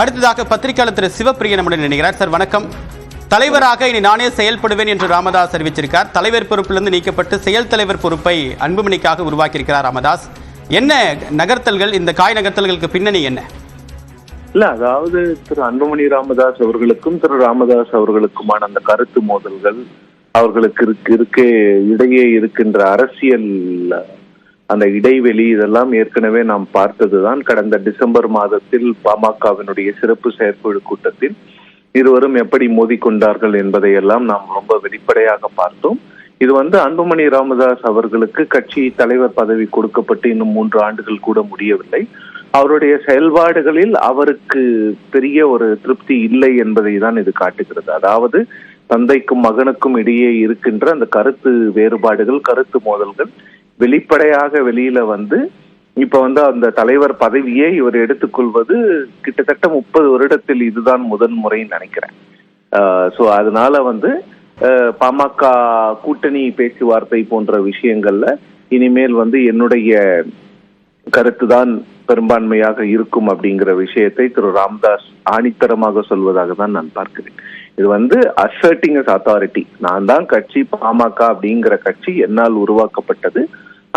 அடுத்ததாக பத்திரிகையாளர் திரு சிவப்பிரியன் நம்முடன் நினைக்கிறார் சார் வணக்கம். தலைவராக இனி நானே செயல்படுவேன் என்று ராமதாஸ் அறிவிச்சிருக்கார். தலைவர் பொறுப்பிலிருந்து நீக்கப்பட்டு செயல் தலைவர் பொறுப்பை அன்புமணிக்காக உருவாக்கியிருக்கிறார் ராமதாஸ். என்ன நகர்த்தல்கள் இந்த காய் நகர்த்தல்களுக்கு பின்னணி என்ன? இல்ல அதாவது திரு அன்புமணி ராமதாஸ் அவர்களுக்கும் திரு ராமதாஸ் அவர்களுக்குமான அந்த கருத்து மோதல்கள் அவர்களுக்கு இருக்கு இருக்கே இடையே இருக்கின்ற அரசியல் அந்த இடைவெளி இதெல்லாம் ஏற்கனவே நாம் பார்த்ததுதான். கடந்த டிசம்பர் மாதத்தில் பாமகவினுடைய சிறப்பு செயற்குழு கூட்டத்தில் இருவரும் எப்படி மோதிக்கொண்டார்கள் என்பதையெல்லாம் நாம் ரொம்ப வெளிப்படையாக பார்த்தோம். இது வந்து அன்புமணி ராமதாஸ் அவர்களுக்கு கட்சி தலைவர் பதவி கொடுக்கப்பட்டு இன்னும் மூன்று ஆண்டுகள் கூட முடியவில்லை. அவருடைய செயல்பாடுகளில் அவருக்கு பெரிய ஒரு திருப்தி இல்லை என்பதை தான் இது காட்டுகிறது. அதாவது தந்தைக்கும் மகனுக்கும் இடையே இருக்கின்ற அந்த கருத்து வேறுபாடுகள் கருத்து மோதல்கள் வெளிப்படையாக வெளியில வந்து இப்ப வந்து அந்த தலைவர் பதவியை இவர் எடுத்துக்கொள்வது கிட்டத்தட்ட முப்பது வருடத்தில் இதுதான் முதன் முறைன்னு நினைக்கிறேன். ஸோ அதனால வந்து பாமக கூட்டணி பேச்சுவார்த்தை போன்ற விஷயங்கள்ல இனிமேல் வந்து என்னுடைய கருத்துதான் பெரும்பான்மையாக இருக்கும் அப்படிங்கிற விஷயத்தை திரு ராம்தாஸ் ஆணித்தரமாக சொல்வதாக தான் நான் பார்க்கிறேன். இது வந்து அசர்ட்டிங் அஸ் அத்தாரிட்டி நான் தான் கட்சி பாமக அப்படிங்கிற கட்சி என்னால் உருவாக்கப்பட்டது.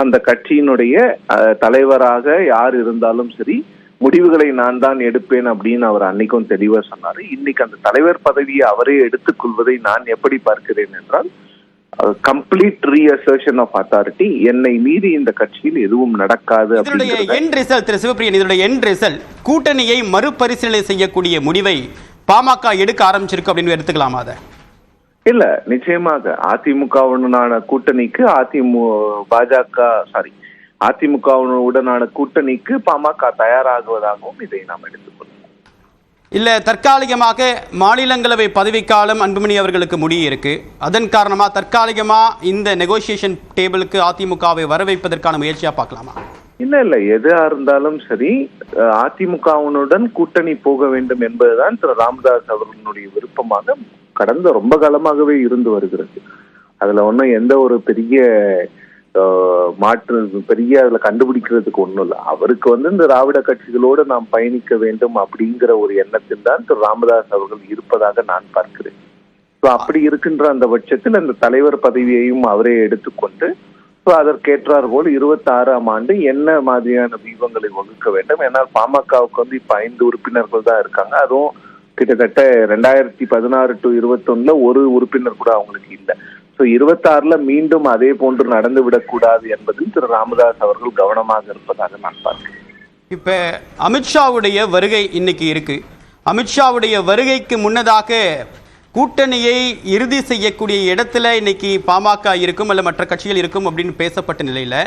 அந்த கட்சியினுடைய தலைவராக யார் இருந்தாலும் சரி முடிவுகளை நான் தான் எடுப்பேன் அப்படின்னு அவர் அன்னைக்கும் தெளிவா சொன்னாரு. இன்னைக்கு அந்த தலைவர் பதவியை அவரே எடுத்துக்கொள்வதை நான் எப்படி பார்க்கிறேன் என்றால் கம்ப்ளீட் ரீஅசர்ஷன் ஆஃப் அத்தாரிட்டி என்னை மீறி இந்த கட்சியில் எதுவும் நடக்காது என் ரிசல்ட் திரு இதனுடைய என் ரிசல்ட் கூட்டணியை மறுபரிசீலனை செய்யக்கூடிய முடிவை பாமக எடுக்க ஆரம்பிச்சிருக்கு அப்படின்னு எடுத்துக்கலாமா அதை? இல்ல நிச்சயமாக. அதிமுகவுடனான கூட்டணிக்கு அதிமுக பாஜக சாரி அதிமுகவுடனான கூட்டணிக்கு பாமக தயாராகுவதாகவும் இதை நாம் எடுத்துக்கொள்வோம் இல்லை தற்காலிகமாக மாநிலங்களவை பதவிக்காலம் அன்புமணி அவர்களுக்கு முடி இருக்கு அதன் காரணமாக தற்காலிகமாக இந்த நெகோசியேஷன் டேபிளுக்கு அதிமுகவை வர வைப்பதற்கான முயற்சியாக பார்க்கலாமா? இல்லை இல்லை. எதாக இருந்தாலும் சரி அதிமுகவுடன் அதிமுகவினுடன் கூட்டணி போக வேண்டும் என்பதுதான் திரு ராமதாஸ் அவர்களுடைய விருப்பமாக கடந்த ரொம்ப காலமாகவே இருந்து வருகிறது. அதுல ஒன்றும் எந்த ஒரு பெரிய மாற்று பெரிய அதுல கண்டுபிடிக்கிறதுக்கு ஒண்ணும் இல்லை. அவருக்கு வந்து இந்த திராவிட கட்சிகளோடு நாம் பயணிக்க வேண்டும் அப்படிங்கிற ஒரு எண்ணத்தில் தான் திரு ராமதாஸ் அவர்கள் இருப்பதாக நான் பார்க்கிறேன். ஸோ அப்படி இருக்கின்ற அந்த பட்சத்தில் அந்த தலைவர் பதவியையும் அவரே எடுத்துக்கொண்டு ஸோ அதற்கேற்றார் போல் இருபத்தி ஆறாம் ஆண்டு என்ன மாதிரியான வியூகங்களை வகுக்க வேண்டும்? ஏன்னா பாமகவுக்கு வந்து இப்ப ஐந்து உறுப்பினர்கள் தான் இருக்காங்க. அதுவும் கிட்டத்தட்ட ரெண்டாயிரத்தி பதினாறு டு இருபத்தொன்னுல ஒரு உறுப்பினர் கூட அவங்களுக்கு இல்லை. ஸோ இருபத்தாறுல மீண்டும் அதே போன்று நடந்து விடக்கூடாது என்பதில் திரு ராமதாஸ் அவர்கள் கவனமாக இருப்பதாக நான் பார்க்கிறேன். இப்ப அமித்ஷாவுடைய வருகை இன்னைக்கு இருக்கு. அமித்ஷாவுடைய வருகைக்கு முன்னதாக கூட்டணியை இறுதி செய்யக்கூடிய இடத்துல இன்னைக்கு பாமக இருக்கும் அல்ல மற்ற கட்சிகள் இருக்கும் அப்படின்னு பேசப்பட்ட நிலையில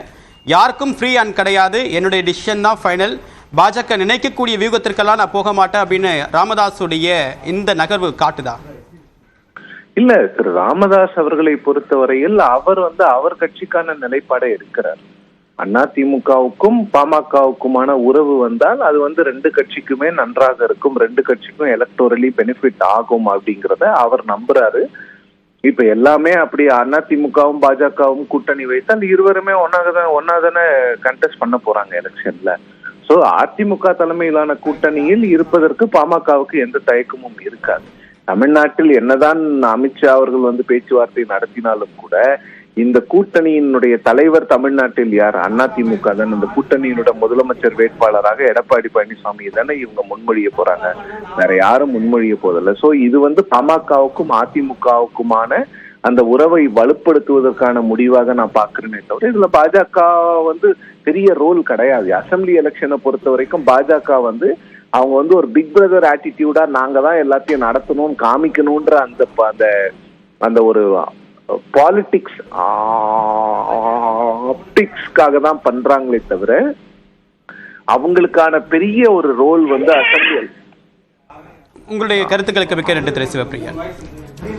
யாருக்கும் ஃப்ரீ அண்ட் கிடையாது. என்னுடைய டிசிஷன் தான் ஃபைனல் பாஜக நினைக்கக்கூடிய வியூகத்திற்கெல்லாம் நான் போக மாட்டேன் அப்படின்னு ராமதாஸுடைய இந்த நகர்வு காட்டுதான் இல்ல திரு ராமதாஸ் அவர்களை பொறுத்தவரையில் அவர் வந்து அவர் கட்சிக்கான நிலைப்பாடை இருக்கிறார். அண்ணா திமுகவுக்கும் பாமகவுக்குமான உறவு வந்தால் அது வந்து ரெண்டு கட்சிக்குமே நன்றாக இருக்கும் ரெண்டு கட்சிக்கும் எலக்டோரலி பெனிஃபிட் ஆகும் அப்படிங்கிறத அவர் நம்புறாரு. இப்ப எல்லாமே அப்படி அண்ணா திமுகவும் பாஜகவும் கூட்டணி வைத்தால் இருவருமே ஒன்னாக தான் ஒன்னா தானே கண்டெஸ்ட் பண்ண போறாங்க எலெக்ஷன்ல சோ அதிமுக தலைமையிலான கூட்டணியில் இருப்பதற்கு பாமகவுக்கு எந்த தயக்கமும் இருக்காது. தமிழ்நாட்டில் என்னதான் அமித்ஷா அவர்கள் வந்து பேச்சுவார்த்தை நடத்தினாலும் கூட இந்த கூட்டணியினுடைய தலைவர் தமிழ்நாட்டில் யார்? அதிமுக தான். இந்த கூட்டணியினுடைய முதலமைச்சர் வேட்பாளராக எடப்பாடி பழனிசாமி தானே இவங்க முன்மொழிய போறாங்க. வேற யாரும் முன்மொழிய போதில்லை சோ இது வந்து பாமகவுக்கும் அதிமுகவுக்குமான அந்த உறவை வலுப்படுத்துவதற்கான முடிவாக நான் பாக்குறேனே தவிர இதுல பாஜக வந்து பெரிய ரோல் கிடையாது. அசம்பிளி எலெக்ஷனை பொறுத்த வரைக்கும் பாஜக வந்து அவங்க வந்து ஒரு பிக் பிரதர் ஆட்டிடியூடா நாங்க தான் எல்லாத்தையும் நடத்தணும்னு காமிக்கணும்ன்ற அந்த அந்த அந்த ஒரு பாலிட்டிக்ஸ் ஆப்டிக்ஸ்க்காக தான் பண்றாங்களே தவிர அவங்களுக்கான பெரிய ஒரு ரோல் வந்து அசெம்பிளி. உங்களுடைய கருத்துக்களுக்கு மிக்க நன்றி திரு சிவப்பிரியன்